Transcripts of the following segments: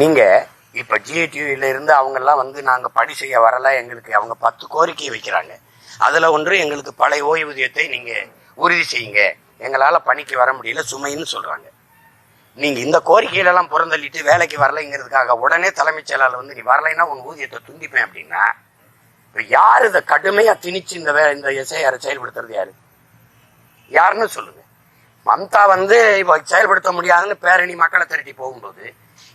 நீங்கள் இப்போ ஜிஏடிவில இருந்து வந்து நாங்கள் பணி செய்ய வரல எங்களுக்கு அவங்க பத்து கோரிக்கை வைக்கிறாங்க. அதில் ஒன்று எங்களுக்கு பழைய ஓய்வூதியத்தை நீங்கள் உறுதி செய்யுங்க. எங்களால் பணிக்கு வர முடியல சுமைன்னு சொல்கிறாங்க நீங்கள் இந்த கோரிக்கையிலலாம் புறந்தள்ளிட்டு வேலைக்கு வரலைங்கிறதுக்காக உடனே தலைமைச் செயலாளர் வந்து நீ வரலைன்னா உன் ஊதியத்தை துண்டிப்பேன் அப்படின்னா இப்போ யார் இதை கடுமையாக திணிச்சு இந்த வே இந்த எஸ்ஐஆரை செயல்படுத்துறது யார்? யாருன்னு சொல்லுங்கள் மம்தா வந்து இப்போ செயல்படுத்த முடியாதுன்னு பேரணி மக்களை திரட்டி போகும்போது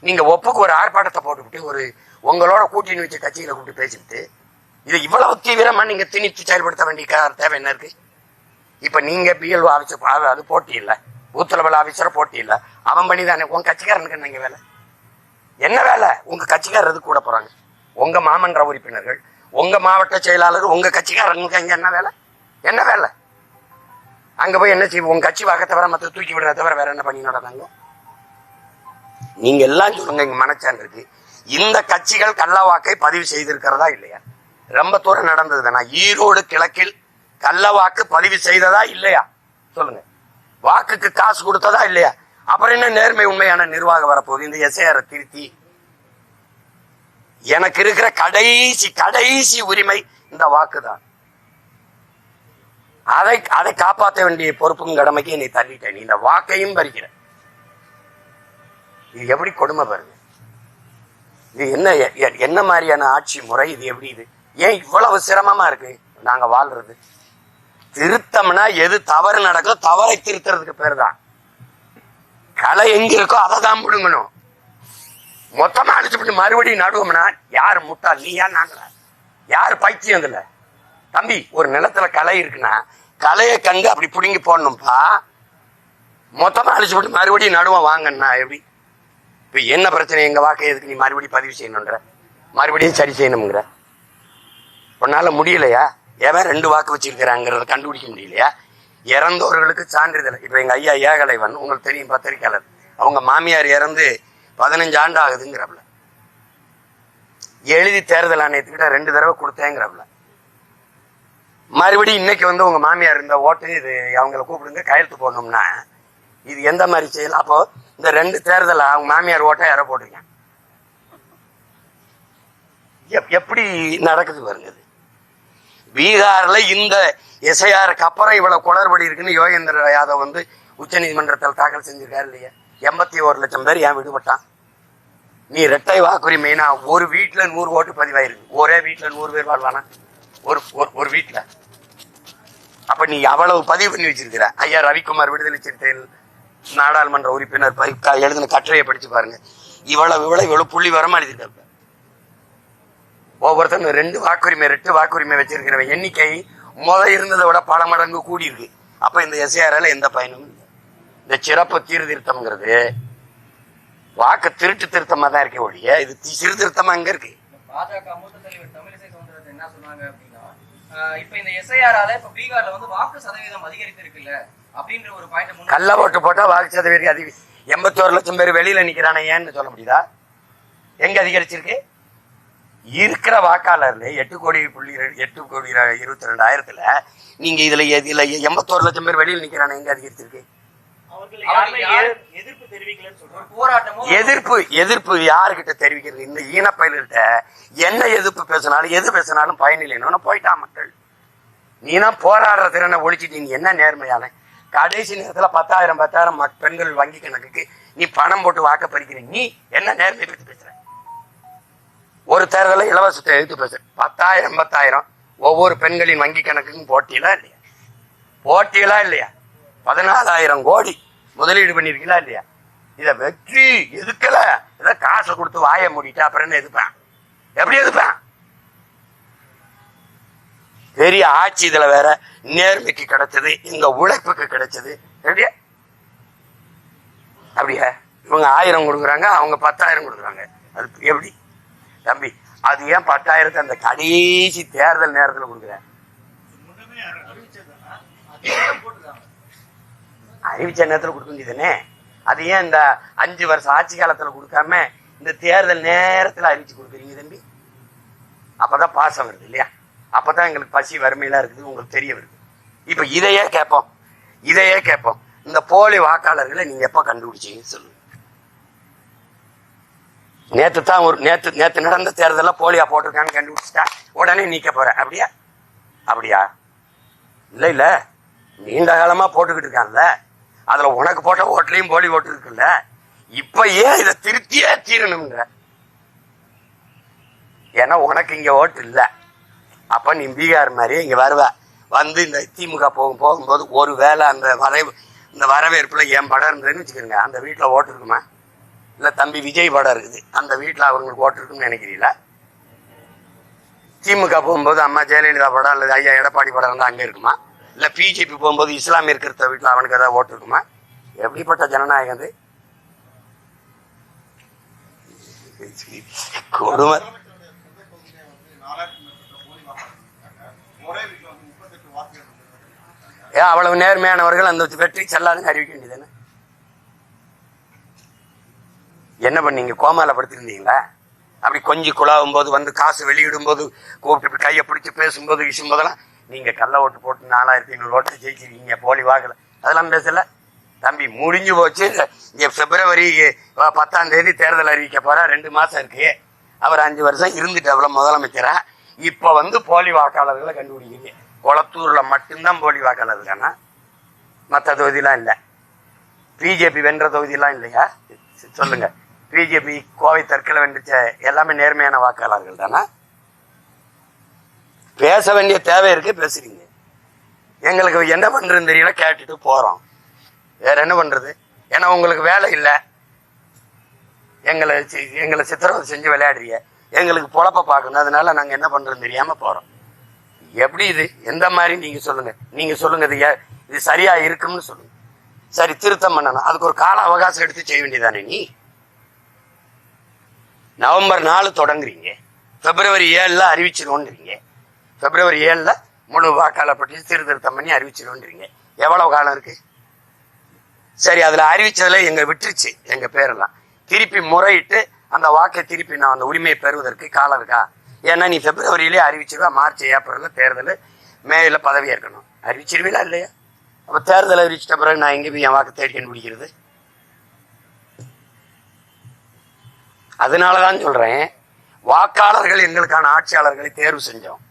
நீங்கள் ஒப்புக்கு ஒரு ஆர்ப்பாட்டத்தை போட்டுவிட்டு ஒரு உங்களோட கூட்டணி வச்ச கட்சிகளை கூப்பிட்டு பேசிட்டு இது இவ்வளவு தீவிரமாக நீங்கள் திணித்து செயல்படுத்த வேண்டிய தேவை என்ன இருக்கு? இப்போ நீங்கள் பிஎல்ஓ ஆஃபீஸர் அது போட்டி இல்லை. பூத் லெவல் போட்டி இல்லை. அவன் பண்ணி தானே உங்கள் கட்சிக்காரனுக்கு என்னங்க வேலை? என்ன வேலை? உங்கள் கட்சிக்காரர் கூட போகிறாங்க உங்கள் மாமன்ற உறுப்பினர்கள் உங்கள் மாவட்ட செயலாளர் உங்கள் கட்சிக்காரங்களுக்கு இங்கே என்ன வேலை? என்ன வேலை? அங்க போய் என்ன செய்வோம் உங்க கட்சி வாக்க தவிர மத்த தூக்கி விடுறத தவிர வேற என்ன பண்ணி நடந்தாங்க நீங்க எல்லாம் சொல்லுங்க இங்க மனச்சான் இருக்கு இந்த கட்சிகள் கள்ளவாக்கை பதிவு செய்திருக்கிறதா இல்லையா? ரொம்ப தூரம் நடந்தது தானே? ஈரோடு கிழக்கில் கள்ளவாக்கு பதிவு செய்ததா இல்லையா? சொல்லுங்க. வாக்குக்கு காசு கொடுத்ததா இல்லையா? அப்புறம் என்ன நேர்மை உண்மையான நிர்வாகம் வரப்போகுது? இந்த எஸ்ஐஆர் திருத்தி. எனக்கு இருக்கிற கடைசி கடைசி உரிமை இந்த வாக்குதான். அதை அதை காப்பாற்ற வேண்டிய பொறுப்பும் கடமைக்கு நீ தள்ளிட்ட நீ இந்த வாக்கையும் பறிக்கிற இது எப்படி கொடுமை பாருங்க. இது என்ன என்ன மாதிரியான ஆட்சி முறை இது எப்படி இது? ஏன் இவ்வளவு சிரமமா இருக்கு? நாங்க வாழ்றது. திருத்தம்னா எது தவறு நடக்கோ தவறை திருத்துறதுக்கு பேர் தான் களை எங்க இருக்கோ அதை தான் முடுங்கணும். மொத்தமா அடிச்சுட்டு மறுபடியும் நடுவோம்னா யார் முட்டா நீயா நாங்களா? யார் பைத்தியம் இதுல? தம்பி ஒரு நிலத்துல களை இருக்குன்னா களையை கண்டு அப்படி புடுங்கி போடணும்ப்பா மொத்தமா அழிச்சு போட்டு மறுபடியும் நடுவோம் வாங்கண்ணா எப்படி? இப்ப என்ன பிரச்சனை? எங்க வாக்கை எதுக்கு நீ மறுபடியும் பதிவு செய்யணுன்ற? மறுபடியும் சரி செய்யணுங்கிற உன்னால முடியலையா? ஏன் ரெண்டு வாக்கு வச்சிருக்கிறாங்கிறத கண்டுபிடிக்க முடியலையா? இறந்தவர்களுக்கு சான்றிதழ். இப்ப எங்க ஐயா ஏகலைவன் உங்களுக்கு தெரியும் பத்திரிக்கையாளர் அவங்க மாமியார் இறந்து பதினஞ்சு ஆண்டு ஆகுதுங்கிறப்பல எழுதி தேர்தல் ஆணையத்துக்கிட்ட ரெண்டு தடவை கொடுத்தேங்கிறப்பல மறுபடியும் இன்னைக்கு வந்து உங்க மாமியார் இந்த ஓட்டு இது அவங்கள கூப்பிடுங்க கையெழுத்து போடணும்னா இது எந்த மாதிரி செய்யலாம் அப்போ இந்த ரெண்டு தேர்தல் அவங்க மாமியார் ஓட்டை யாரோ போடுறீங்க எப்- எப்படி நடக்குது பாருங்க பீகார்ல இந்த எஸ்ஐஆருக்கு அப்புறம் இவ்வளவு குளறுபடி இருக்குன்னு யோகேந்திர யாதவ் வந்து உச்ச நீதிமன்றத்தில் தாக்கல் செஞ்சிருக்காரு இல்லையா? எண்பத்தி ஒரு லட்சம் பேர் ஏன் விடுபட்டான்? நீ இரட்டை வாக்குரிமைனா ஒரு வீட்டுல நூறு ஓட்டு பதிவாயிருக்கு. ஒரே வீட்டுல நூறு பேர் வாழ்வானா? ஒரு ஒரு- ஒரு வீட்டுல அப்ப நீ அவ்வளவு பதிவு பண்ணி வச்சிருக்கிற. ஐயா ரவிக்குமார் விடுதலை சிறுத்தைகள் நாடாளுமன்ற உறுப்பினர் எழுதின கட்டுரையை படிச்சு பாருங்க. இவ்வளவு இவ்வளவு இவ்வளவு புள்ளி வரமா எழுதியிருக்காரு ஒவ்வொருத்தரும் ரெண்டு வாக்குரிமை ரெட்டு வாக்குரிமை வச்சிருக்கிறவன் எண்ணிக்கை முத இருந்ததை விட பல மடங்கு கூடி இருக்கு அப்ப இந்த எஸ்ஏஆர்ல எந்த பயனும் இல்லை. இந்த சிறப்பு சீர்திருத்தம்ங்கிறது வாக்கு திருட்டு திருத்தமா தான் இருக்கே ஒழிய இது சீர்திருத்தமா அங்க இருக்கு. பாஜக மூத்த தலைவர் தமிழிசை சவுந்தரராஜன் என்ன சொன்னாங்க அப்படின்னா இப்ப இந்த எஸ்ஐஆரால இப்ப பீகார்ல வந்து வாக்கு சதவீதம் அதிகரித்திருக்குல்ல அப்படின்ற ஒரு பாயிண்ட் கள்ள ஓட்டு போட்டா வாக்கு சதவீதம் அதிக எண்பத்தோரு லட்சம் பேர் வெளியில நிக்கிறானே ஏன்னு சொல்ல முடியுதா? எங்க அதிகரிச்சிருக்கு? இருக்கிற வாக்காளர்ல எட்டு கோடி புள்ளி எட்டு கோடி இருபத்தி ரெண்டாயிரத்துல நீங்க இதுல எ- இதுல எண்பத்தோரு லட்சம் பேர் வெளியில் நிக்கிறானே எங்க அதிகரிச்சிருக்கு? எதிர்ப்பு எதிர்ப்பு யாருக்கிட்ட தெரிவிக்கிறது? இந்த ஈனப்பயில்கிட்ட என்ன எதிர்ப்பு பேசினாலும் எது பேசினாலும் பயனில்லைன்னு போயிட்டான் மக்கள். நீனா போராடுற திறனை ஒழிச்சிட்டு நீ என்ன நேர்மையான? கடைசி நேரத்துல பத்தாயிரம் பத்தாயிரம் பெண்கள் வங்கி கணக்குக்கு நீ பணம் போட்டு வாக்க பறிக்கிற. நீ என்ன நேர்மை பத்தி பேசுற? ஒரு தேர்தல இலவசத்தை எடுத்து பேசுற பத்தாயிரம் பத்தாயிரம் ஒவ்வொரு பெண்களின் வங்கி கணக்குக்கும் போட்டியலா இல்லையா? போட்டியலா இல்லையா? பதினாலாயிரம் கோடி முதலீடு பண்ணிருக்கீங்களா இல்லையா? இத வெற்றி எதுக்கல? இத காசை கொடுத்து வாய மூடிட்டு அப்புறம் என்ன எதுப்பேன் எப்படி எதுப்பேன் பெரிய ஆட்சி இதுல வேற நேர்மைக்கு கிடைச்சது எங்க உழைப்புக்கு கிடைச்சது. எப்படியா அப்படியா? இவங்க ஆயிரம் கொடுக்குறாங்க அவங்க பத்தாயிரம் கொடுக்குறாங்க. அது எப்படி? தம்பி அது ஏன் பத்தாயிரத்தை அந்த கடைசி தேர்தல் நேரத்துல கொடுக்குற? அறிவிச்ச நேரத்தில் கொடுக்க வேண்டியதுனே. அது ஏன் இந்த அஞ்சு வருஷம் ஆட்சி காலத்தில் கொடுக்காம இந்த தேர்தல் நேரத்தில் அறிவிச்சு கொடுக்குறீங்க தம்பி? அப்போதான் பாசம் வருது இல்லையா? அப்போதான் எங்களுக்கு பசி வறுமையெல்லாம் இருக்குது உங்களுக்கு தெரிய வருது. இப்போ இதையே கேட்போம். இதையே கேட்போம். இந்த போலி வாக்காளர்களை நீங்க எப்போ கண்டுபிடிச்சீங்கன்னு சொல்லுங்க. நேற்று தான் ஒரு நேற்று நேற்று நடந்த தேர்தலில் போலியா போட்டிருக்கான்னு கண்டுபிடிச்சிட்டா உடனே நீக்க போற. அப்படியா? அப்படியா? இல்லை இல்லை. நீண்ட காலமா போட்டுக்கிட்டு இருக்கான்ல. அதுல உனக்கு போட்ட ஓட்டுலையும் போலி ஓட்டு இருக்குல்ல? இப்ப ஏன் இதை திருத்தியே தீரணுங்கிற ஏன்னா உனக்கு இங்க ஓட்டு இல்ல. அப்ப நீ பீகார் மாதிரி இங்க வருவ. வந்து இந்த திமுக போகும் போகும்போது ஒரு வேளை அந்த வரை இந்த வரவேற்புல என் படம் இருந்ததுன்னு வச்சுக்கோங்க. அந்த வீட்டில் ஓட்டு இருக்குமா? இல்ல தம்பி விஜய் படம் இருக்குது. அந்த வீட்டில் அவங்களுக்கு ஓட்டு இருக்குன்னு நினைக்கிறீங்களா? திமுக போகும்போது அம்மா ஜெயலலிதா படம் அல்லது ஐயா எடப்பாடி படம் இருந்தால் அங்கே இருக்குமா? இல்ல பிஜேபி போகும்போது இஸ்லாமிய இருக்கிற வீட்டுல அவனுக்கு ஏதாவது ஓட்டு இருக்குமா? எப்படிப்பட்ட ஜனநாயகம் அது? கொடுமை. ஏன் அவ்வளவு நேர்மையானவர்கள் அந்த வெற்றி செல்லாதுன்னு அறிவிக்க வேண்டியது என்ன? பண்ணீங்க? கோமால படுத்திருந்தீங்களா? அப்படி கொஞ்சி குழாவும் போது வந்து காசு வெளியிடும் போது கூப்பிட்டு கையை பிடிச்சி பேசும்போது வீசும்போதெல்லாம் நீங்க கள்ள ஓட்டு போட்டு நாலாயிரத்தி ஐநூறு ஓட்டு ஜெயிச்சிருக்கீங்க போலி வாக்குல அதெல்லாம் பேசல. தம்பி முடிஞ்சு போச்சு. இங்க பிப்ரவரி பத்தாம் தேதி தேர்தல் அறிவிக்க போறா. ரெண்டு மாசம் இருக்கு. அவர் அஞ்சு வருஷம் இருந்துட்டு அவ்வளவு முதலமைச்சரா? இப்ப வந்து போலி வாக்காளர்களை கண்டுபிடிக்கிறீங்க குளத்தூர்ல மட்டும்தான் போலி வாக்காளர் இருக்கானா மற்ற தொகுதியெல்லாம் இல்லை. பிஜேபி வென்ற தொகுதியெல்லாம் இல்லையா? சொல்லுங்க. பிஜேபி கோவை தற்கொலை வென்றுச்ச எல்லாமே நேர்மையான வாக்காளர்கள் தானா? பேச வேண்டிய தேவை இருக்கு பேசுறீங்க. எங்களுக்கு என்ன பண்ணுறதுன்னு தெரியல கேட்டுட்டு போகிறோம் வேற என்ன பண்ணுறது ஏன்னா உங்களுக்கு வேலை இல்லை. எங்களை சி- எங்களை சித்திரவதை செஞ்சு விளையாடுறீங்க. எங்களுக்கு பொழப்ப பார்க்கணும். அதனால நாங்கள் என்ன பண்ணுறதுன்னு தெரியாமல் போகிறோம் எப்படி இது? எந்த மாதிரி? நீங்கள் சொல்லுங்கள் நீங்கள் சொல்லுங்கள் இது ஏ- இது சரியாக இருக்கும்னு சொல்லுங்க. சரி திருத்தம் பண்ணணும். அதுக்கு ஒரு கால அவகாசம் எடுத்து செய்ய வேண்டியதானே நீ? நவம்பர் நாலு தொடங்குறீங்க. பிப்ரவரி ஏழுல அறிவிச்சிருவோன்றீங்க. பிப்ரவரி ஏழில் முழு வாக்காளர் பட்டியல் சீர்திருத்தம் பண்ணி அறிவிச்சிருவோன்றீங்க எவ்வளவு காலம் இருக்கு? சரி அதில் அறிவிச்சதில் எங்கள் விட்டுருச்சு எங்கள் பேரெல்லாம். திருப்பி முறையிட்டு அந்த வாக்கை திருப்பி நான் அந்த உரிமையை பெறுவதற்கு காலம் இருக்கா? ஏன்னா நீ பிப்ரவரியிலே அறிவிச்சிருவா மார்ச் ஏப்ரலில் தேர்தல் மேல பதவி ஏற்கணும். அறிவிச்சிருவீங்களா இல்லையா? அப்போ தேர்தல் அறிவிச்சிட்ட பிறகு நான் எங்கே போய் என் வாக்கு தேடி கண்டுபிடிக்கிறது? அதனாலதான் சொல்கிறேன் வாக்காளர்கள் எங்களுக்கான ஆட்சியாளர்களை தேர்வு செஞ்சோம்.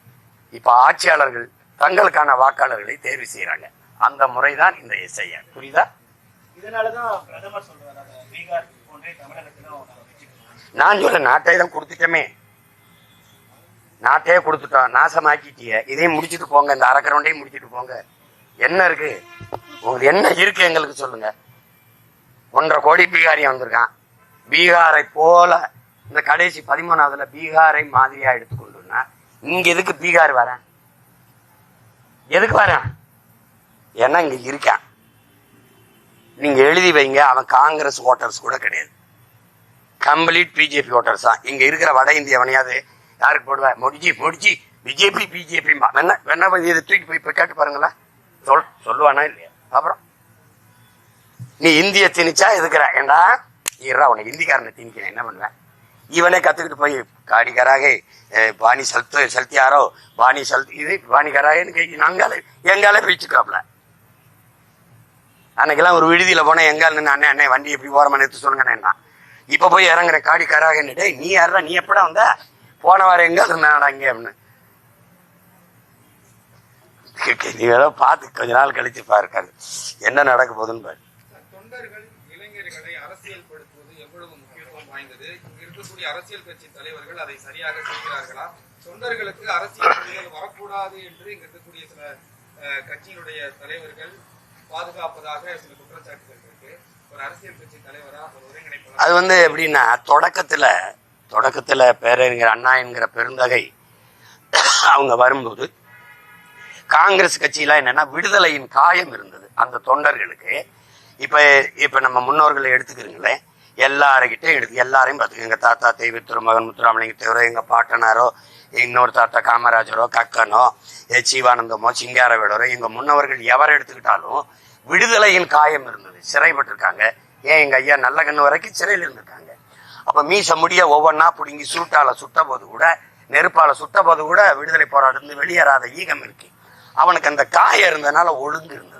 இப்ப ஆட்சியாளர்கள் தங்களுக்கான வாக்காளர்களை தேர்வு செய்யறாங்க. அந்த முறைதான் இந்த எஸ்ஐஆர். புரியுதா? நான் சொல்ல நாட்டை தான் கொடுத்துட்டோமே. நாட்டையே கொடுத்துட்டோம். நாசமாக்கிட்டிய. இதையும் முடிச்சிட்டு போங்க. இந்த அரக்கரவுண்டையும் முடிச்சிட்டு போங்க. என்ன இருக்கு? உங்களுக்கு என்ன இருக்கு எங்களுக்கு சொல்லுங்க. ஒன்றரை கோடி பீகாரி வந்திருக்கான். பீகாரை போல இந்த கடைசி பதிமூணாவதுல பீகாரை மாதிரியா எடுத்துக்கொண்டுனா இங்க எதுக்கு பீகார் வரேன்? எதுக்கு வரேன்? ஏன்னா இங்க இருக்கான். நீங்க எழுதி வைங்க அவன் காங்கிரஸ் ஓட்டர்ஸ் கூட கிடையாது. கம்ப்ளீட் பிஜேபி ஓட்டர்ஸ் தான். இங்க இருக்கிற வட இந்தியவனையாவது யாருக்கு போடுவா? முடிஞ்சி முடிஜி பிஜேபி பிஜேபி வேணா வேணா இதை தூக்கி போய் இப்போ கேட்டு பாருங்களேன் சொல் சொல்லுவானா இல்லையா? அப்புறம்? நீ இந்திய திணிச்சா எதுக்குற? ஏண்டா? இருடா உன்னை இந்திக்காரனை திணிக்கிறேன். என்ன பண்ணுவேன் இவனே கத்துக்கிட்டு போய் காடி கராகே பாணி செலுத்து செலுத்தியாரோ? பாணி சல் இது பாணி கராகேன்னு எங்காலே பிரிச்சுக்கிறோம்ல அன்னைக்கெல்லாம் ஒரு விடுதியில போனா எங்கால நின்று அண்ணே அண்ணே வண்டி எப்படி ஓரமா நிறுத்து சொல்லுங்கண்ணா இப்ப போய் இறங்குற காடி கராகன்னு நீ யாரா நீ எப்படா வந்த? போன வாரம் எங்க இருந்தாடா இங்கே? அப்படின்னு. நீ வேற பார்த்து கொஞ்ச நாள் கழிச்சு பாருக்காரு என்ன நடக்க போகுதுன்னு பாரு. தொண்டர்கள் இளைஞர்களை அரசியல்படுத்துவது எவ்வளவு முக்கியத்துவம் வாய்ந்தது? இருக்கக்கூடிய அரசியல் கட்சி தலைவர்கள் அதை சரியாக செய்கிறார்களா? தொண்டர்களுக்கு அரசியல் புரிதல் வரக்கூடாது என்று இங்க இருக்கக்கூடிய சில கட்சியினுடைய தலைவர்கள் பாதுகாப்பதாக சில குற்றச்சாட்டுகள் இருக்கு. ஒரு அரசியல் கட்சி தலைவரா ஒரு ஒருங்கிணைப்பாளர்? அது வந்து எப்படின்னா தொடக்கத்துல தொடக்கத்துல பேரறிஞர் அண்ணா என்கிற பெருந்தகை அவங்க வரும்போது காங்கிரஸ் கட்சியில என்னன்னா விடுதலையின் காயம் இருந்தது. அந்த தொண்டர்களுக்கு. இப்ப இப்ப நம்ம முன்னோர்களை எடுத்துக்கிறீங்களேன் எல்லாருக்கிட்டே எடுத்து எல்லாரையும் பார்த்துக்கோ. எங்கள் தாத்தா தெய்வ திருமகன் முத்துராமலிங்க தேவரோ எங்கள் பாட்டனாரோ இன்னொரு தாத்தா காமராஜரோ கக்கனோ எ. சிவானந்தமோ சிங்காரவேலரோ எங்கள் முன்னவர்கள் எவரை எடுத்துக்கிட்டாலும் விடுதலையின் காயம் இருந்தது. சிறைப்பட்டிருக்காங்க. ஏன் எங்கள் ஐயா நல்ல கண்ணு வரைக்கும் சிறையில் இருந்திருக்காங்க. அப்போ மீச முடிய ஒவ்வொன்றா பிடுங்கி சூட்டால சுட்ட போது கூட நெருப்பால சுட்ட போது கூட விடுதலை போராட்டம் வெளியேறாத ஈகம் இருக்கு. அவனுக்கு அந்த காயம் இருந்தனால ஒழுங்கு இருந்தது.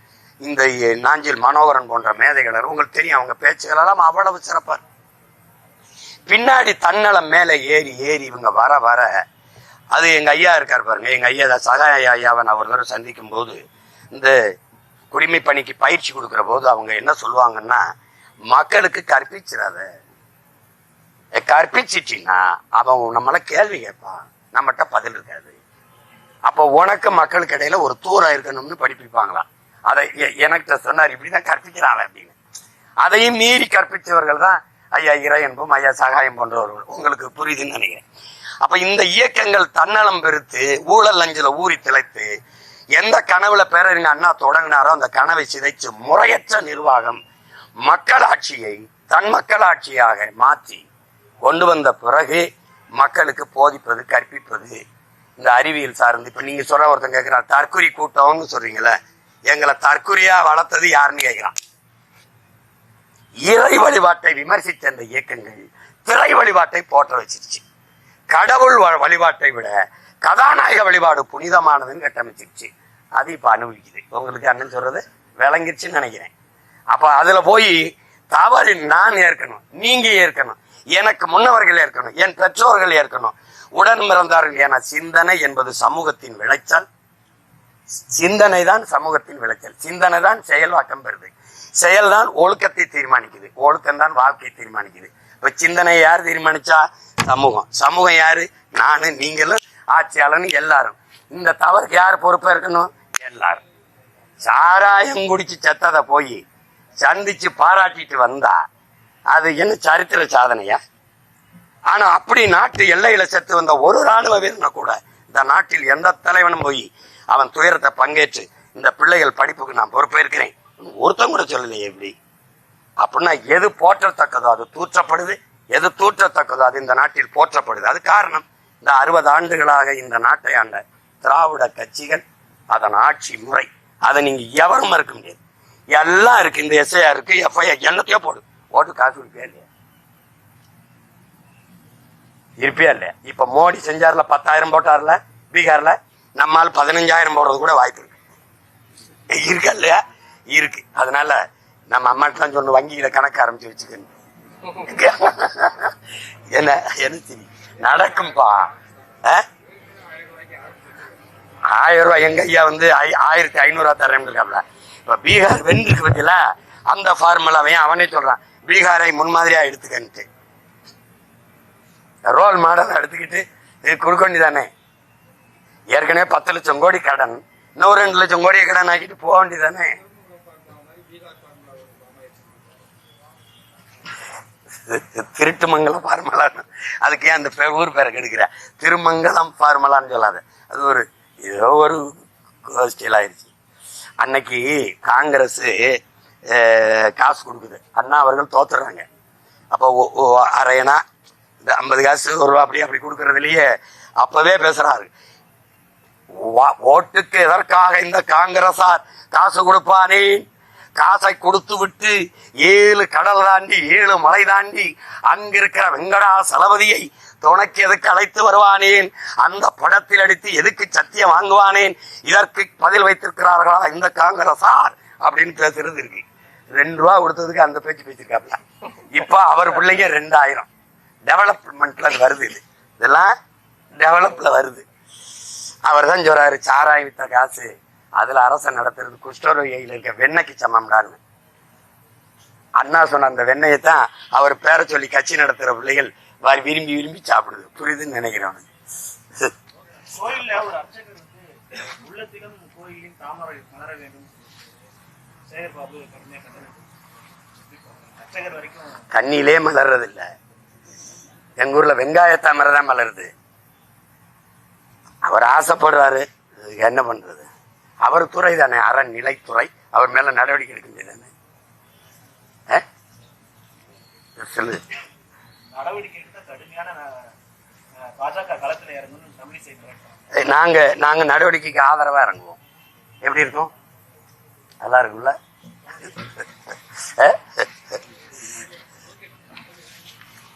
இந்த நாஞ்சில் மனோகரன் போன்ற மேதைகளர் உங்களுக்கு தெரியும் அவங்க பேச்சுகள் எல்லாம் அவ்வளவு சிறப்பார் பின்னாடி தன்னலம் மேலே ஏறி ஏறி இவங்க வர வர அது எங்க ஐயா இருக்கார் பாருங்க எங்க ஐயா தான் சகாய ஐயாவை நான் ஒரு தடவை சந்திக்கும் போது இந்த குடிமை பணிக்கு பயிற்சி கொடுக்குற போது அவங்க என்ன சொல்லுவாங்கன்னா மக்களுக்கு கற்பிச்சிடாத. ஏ, கற்பிச்சிட்டின்னா அவன் நம்மள கேள்வி கேட்பான் நம்மகிட்ட பதில் இருக்காது. அப்போ உனக்கு மக்களுக்கு இடையில ஒரு தூரம் இருக்கணும்னு படிப்பிப்பாங்களாம். அதை எ- சொன்னார் இப்படிதான் கற்பிக்கிறாங்க அப்படின்னு. அதையும் மீறி கற்பித்தவர்கள் தான் ஐயா இறையன்பும் ஐயா சகாயம் போன்றவர்கள். உங்களுக்கு புரியுதுன்னு நினைக்கிறேன். அப்ப இந்த இயக்கங்கள் தன்னலம் பெருத்து ஊழல் லஞ்சில ஊறி திளைத்து எந்த கனவுல பேரறிஞர் அண்ணா தொடங்கினாரோ அந்த கனவை சிதைச்சு முறையற்ற நிர்வாகம் மக்களாட்சியை தன் மக்களாட்சியாக மாற்றி கொண்டு வந்த பிறகு மக்களுக்கு போதிப்பது கற்பிப்பது இந்த அறிவியல் சார்ந்து. இப்ப நீங்க சொல்ற ஒருத்தன் கேட்கிறான் தற்குறி கூட்டம்னு சொல்றீங்களே எங்களை தற்குறியா வளர்த்தது யாருன்னு கேட்கிறான். இறை வழிபாட்டை விமர்சித்த அந்த இயக்கங்கள் திரை வழிபாட்டை போற்ற வச்சிருச்சு. கடவுள் வழிபாட்டை விட கதாநாயக வழிபாடு புனிதமானதுன்னு கட்டமைச்சிருச்சு. அது இப்ப அனுபவிக்குது. உங்களுக்கு அண்ணன் சொல்றது விளங்கிருச்சுன்னு நினைக்கிறேன். அப்ப அதுல போய் தவறு நான் ஏற்கணும் நீங்க ஏற்கணும் எனக்கு முன்னவர்கள் ஏற்கணும் என் பெற்றோர்கள் ஏற்கணும் உடன் பிறந்தார்கள் என சிந்தனை என்பது சமூகத்தின் விளைச்சல். சிந்தனை தான் சமூகத்தின் விளைச்சல் சிந்தனை தான் செயல்வாக்கம் பெறுது. செயல் தான் ஒழுக்கத்தை தீர்மானிக்குது. ஒழுக்கம் தான் வாழ்க்கையை தீர்மானிக்குது. இப்ப சிந்தனை யார் தீர்மானிச்சா? சமூகம். சமூகம் யாரு? நானு நீங்களும் ஆட்சியாளன் எல்லாரும். இந்த தவறுக்கு யார் பொறுப்பா இருக்கணும்? எல்லாரும். சாராயம் குடிச்சு செத்ததை போய் சந்திச்சு பாராட்டிட்டு வந்தா அது என்ன சரித்திர சாதனையா? ஆனா அப்படி நாட்டு எல்லையில செத்து வந்த ஒரு ராணுவ வீரனை கூட இந்த நாட்டில் எந்த தலைவனும் போய் அவன் துயரத்தை பங்கேற்று இந்த பிள்ளைகள் படிப்புக்கு நான் பொறுப்பேற்கிறேன். ஒருத்தன் கூட சொல்லலையே எப்படி அப்படின்னா எது போற்றத்தக்கதோ அது தூற்றப்படுது எது தூற்றத்தக்கதோ அது இந்த நாட்டில் போற்றப்படுது. அது காரணம். இந்த அறுபது ஆண்டுகளாக இந்த நாட்டை ஆண்ட திராவிட கட்சிகள் அதன் ஆட்சி முறை அதை நீங்க எவரும் மறுக்க முடியாது. எல்லாம் இருக்கு இந்த எஸ்ஐஆர் இருக்கு எஃப்ஐஆர் என்னத்தையோ போடு. ஓட்டு காசு கொடுப்பியா இல்லையா? இருப்பியா இல்லையா? இப்ப மோடி செஞ்சார்ல பத்தாயிரம் போட்டார்ல பீகார்ல? நம்மால் பதினஞ்சாயிரம் போடுறது கூட வாய்ப்பு இருக்கு. இருக்கா இல்லையா? இருக்கு. அதனால நம்ம அம்மாட்டெல்லாம் சொன்ன வங்கியில கணக்கு ஆரம்பிச்சு வச்சுக்கணும் என்ன என்ன சரி? நடக்கும்பா. ஆயிரம் ரூபாய் எங்க ஐயா வந்து ஐ- ஆயிரத்தி ஐநூறுவா தரேன் இருக்காப்ல இப்ப பீகார் வென்றிருக்கு பத்தியில அந்த ஃபார்முலாவையும் அவனே சொல்றான். பீகாரை முன்மாதிரியா எடுத்துக்கன்ட்டு. ரோல் மாடல் எடுத்துக்கிட்டு கொடுக்க வேண்டியதானே ஏற்கனவே பத்து லட்சம் கோடி கடன். இன்னும் ரெண்டு லட்சம் கோடியை கடன் ஆக்கிட்டு போக வேண்டியதானே திருட்டுமங்கலம் ஃபார்முலான்னு அதுக்கு ஏன் அந்த ஊர் பேரை கெடுக்கிற? திருமங்கலம் பார்மலான்னு சொல்லாத. அது ஒரு ஏதோ ஒரு ஸ்டீல் ஆயிடுச்சு அன்னைக்கு காங்கிரஸ் காசு கொடுக்குது. அண்ணா அவர்கள் தோத்துறாங்க அப்போ அரையனா இந்த ஐம்பது காசு ஒரு ரூபா அப்படி அப்படி கொடுக்கறதுலயே அப்பவே பேசுறாரு. ஓட்டுக்கு எதற்காக இந்த காங்கிரசார் காசு கொடுப்பானேன் காசை கொடுத்து விட்டு ஏழு கடல் தாண்டி ஏழு மலை தாண்டி அங்கிருக்கிற வெங்கடா சலபதியை துணைக்கு எதுக்கு அழைத்து வருவானேன்? அந்த படத்தில் அடித்து எதுக்கு சத்தியம் வாங்குவானேன்? இதற்கு பதில் வைத்திருக்கிறார்களா இந்த காங்கிரசார்? அப்படின்னு பேசுறது இருக்கு. ரெண்டு ரூபா கொடுத்ததுக்கு அந்த பேச்சு பேசிருக்காப்ல இப்ப அவர் பிள்ளைங்க ரெண்டாயிரம். டெவலப்மெண்ட்ல வருது இது. இதெல்லாம் டெவலப்ல வருது. அவர் தான் சொல்றாரு சாராயம் வித்த காசு. அதுல அரசன் நடத்துறது குஷ்டரோகியில் இருக்க வெண்ணெய்க்கு சமம்டான்னு. அண்ணா சொன்ன அந்த வெண்ணெயை தான் அவர் பேரை சொல்லி கட்சி நடத்துற பிள்ளைகள் வாரி விரும்பி விரும்பி சாப்பிடுது. புரியுதுன்னு வரைக்கும் கண்ணிலே மலர்றது இல்ல எங்க ஊர்ல வெங்காய தாமரை தான் மலருது. அவர் ஆசைப்படுறாரு. என்ன பண்றது? அவர் துறை தானே அறநிலைத்துறை. அவர் மேல நடவடிக்கை எடுக்க முடியாது சொல்லு. நாங்க நாங்க நடவடிக்கைக்கு ஆதரவா இறங்குவோம். எப்படி இருக்கும்? நல்லா இருக்கும்ல?